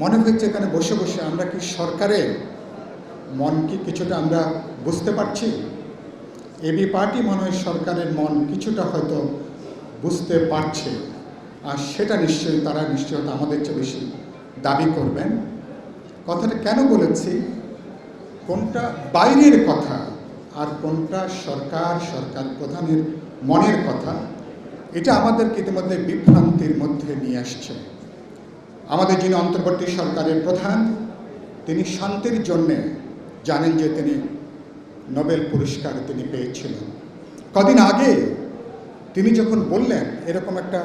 মনে হচ্ছে এখানে বসে বসে আমরা কি সরকারের মন কি কিছুটা আমরা বুঝতে পারছি? এবি পার্টি মনে হয় সরকারের মন কিছুটা হয়তো বুঝতে পারছে, আর সেটা নিশ্চয়ই তারা নিশ্চয়ই আমাদের চেয়ে বেশি দাবি করবেন। কথাটা কেন বলেছি? কোনটা বাইরের কথা আর কোনটা সরকার সরকার প্রধানের মনের কথা, এটা আমাদেরকে ইতিমধ্যে বিভ্রান্তির মধ্যে নিয়ে আসছে। আমাদের যিনি অন্তর্বর্তী সরকারের প্রধান, তিনি শান্তির জন্যে জানেন যে তিনি নোবেল পুরস্কার তিনি পেয়েছিলেন। কদিন আগে তিনি যখন বললেন, এরকম একটা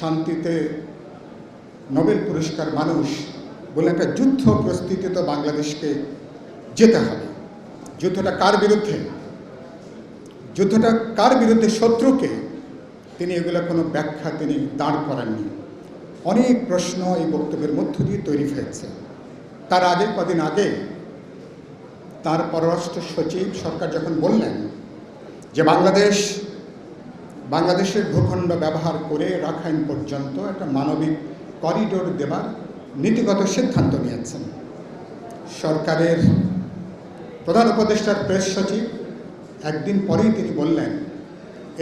শান্তিতে নোবেল পুরস্কার মানুষ, বললেন, একটা যুদ্ধ প্রস্তুতি তো বাংলাদেশকে যেতে হবে। যুদ্ধটা কার বিরুদ্ধে? যুদ্ধটা কার বিরুদ্ধে শত্রুকে? তিনি এগুলো কোনো ব্যাখ্যা তিনি দাঁড় করাননি। অনেক প্রশ্ন এই বক্তব্যের মধ্য দিয়ে তৈরি হয়েছে। তার আগে কদিন আগে তার পররাষ্ট্র সচিব সরকার যখন বললেন যে বাংলাদেশ, বাংলাদেশের ভূখণ্ড ব্যবহার করে রাখাইন পর্যন্ত একটা মানবিক করিডোর দেবার নীতিগত সিদ্ধান্ত নিয়েছেন। সরকারের প্রধান উপদেষ্টার প্রেস সচিব একদিন পরেই তিনি বললেন,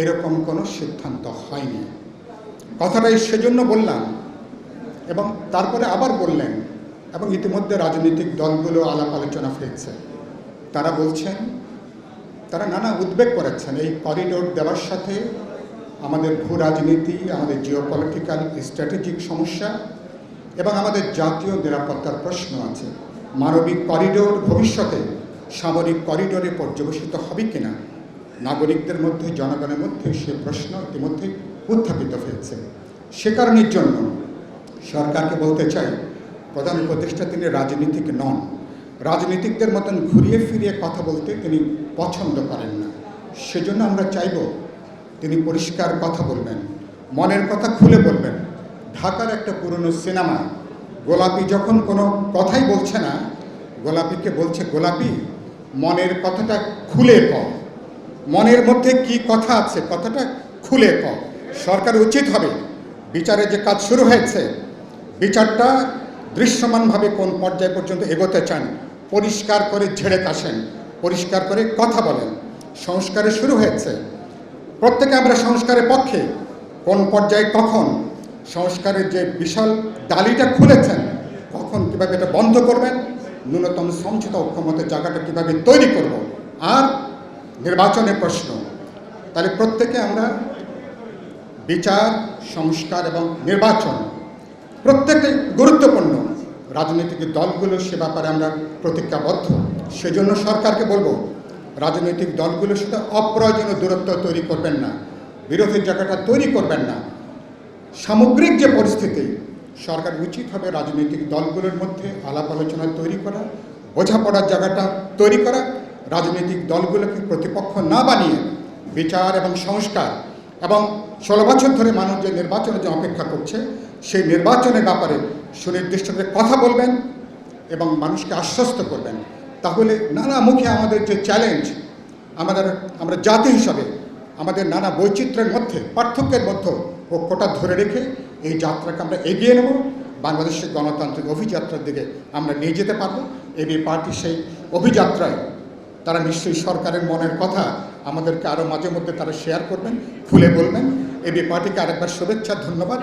এরকম কোনো সিদ্ধান্ত হয়নি। কথাটাই সেজন্য বললাম এবং তারপরে আবার বললেন, এবং ইতিমধ্যে রাজনৈতিক দলগুলো আলাপ আলোচনা হয়েছে তারা বলছেন, তারা নানা উদ্বেগ করেছেন। এই করিডোর দেওয়ার সাথে আমাদের ভূ রাজনীতি, আমাদের জিও পলিটিক্যাল স্ট্র্যাটেজিক সমস্যা এবং আমাদের জাতীয় নিরাপত্তার প্রশ্ন আছে। মানবিক করিডোর ভবিষ্যতে সামরিক করিডোরে পর্যবেসিত হবে কিনা? নাগরিকদের মধ্যে, জনগণের মধ্যে সে প্রশ্ন ইতিমধ্যে উত্থাপিত হয়েছে। সে কারণের জন্য সরকারকে বলতে চাই, প্রধান উপদেষ্টা তিনি রাজনীতিক নন। রাজনীতিকদের মতন ঘুরিয়ে ফিরিয়ে কথা বলতে তিনি পছন্দ করেন না। সেজন্য আমরা চাইব তিনি পরিষ্কার কথা বলবেন, মনের কথা খুলে বলবেন। ঢাকার একটা পুরনো সিনেমা, গোলাপি যখন কোনো কথাই বলছে না, গোলাপিকে বলছে, গোলাপি, মনের কথাটা খুলে ক। মনের মধ্যে কি কথা আছে, কথাটা খুলে ক। সরকার উচিত হবে। বিচারে যে কাজ শুরু হয়েছে বিচারটা দৃশ্যমানভাবে কোন পর্যায় পর্যন্ত এগোতে চান, পরিষ্কার করে ঝেড়ে কাশেন, পরিষ্কার করে কথা বলেন। সংস্কারে শুরু হয়েছে। প্রত্যেকে আমরা সংস্কারের পক্ষে। কোন পর্যায়ে কখন সংস্কারের যে বিশাল ডালিটা খুলেছেন, কখন কীভাবে এটা বন্ধ করবেন, ন্যূনতম সমঝোতা ঐক্যমতের জায়গাটা কীভাবে তৈরি করব? আর নির্বাচনের প্রশ্ন। তাহলে প্রত্যেকে আমরা বিচার, সংস্কার এবং নির্বাচন প্রত্যেকটাই গুরুত্বপূর্ণ। রাজনৈতিক দলগুলো সে ব্যাপারে আমরা প্রতিজ্ঞাবদ্ধ। সেজন্য সরকারকে বলব, রাজনৈতিক দলগুলোর সাথে অপ্রয়োজনীয় দূরত্ব তৈরি করবেন না বিরোধীর জায়গাটা তৈরি করবেন না। সামগ্রিক যে পরিস্থিতি, সরকার উচিত হবে রাজনৈতিক দলগুলোর মধ্যে আলাপ আলোচনা তৈরি করা, বোঝাপড়ার জায়গাটা তৈরি করা, রাজনৈতিক দলগুলোকে প্রতিপক্ষ না বানিয়ে বিচার এবং সংস্কার এবং ষোলো বছর ধরে মানুষ যে নির্বাচনের যে অপেক্ষা করছে, সেই নির্বাচনের ব্যাপারে সুনির্দিষ্ট করে কথা বলবেন এবং মানুষকে আশ্বস্ত করবেন। তাহলে নানা মুখে আমাদের যে চ্যালেঞ্জ আমাদের, আমরা জাতি হিসাবে, আমাদের নানা বৈচিত্র্যের মধ্যে, পার্থক্যের মধ্যে ঐক্যটা ধরে রেখে এই যাত্রাকে আমরা এগিয়ে নেব। বাংলাদেশের গণতান্ত্রিক অভিযাত্রার দিকে আমরা নিয়ে যেতে পারব। এবি পার্টি সেই অভিযাত্রায়, তারা নিশ্চয়ই সরকারের মনের কথা আমাদেরকে আরও মাঝে মধ্যে তারা শেয়ার করবেন খুলে বলবেন। এবি পার্টিকে আরেকবার শুভেচ্ছা ধন্যবাদ।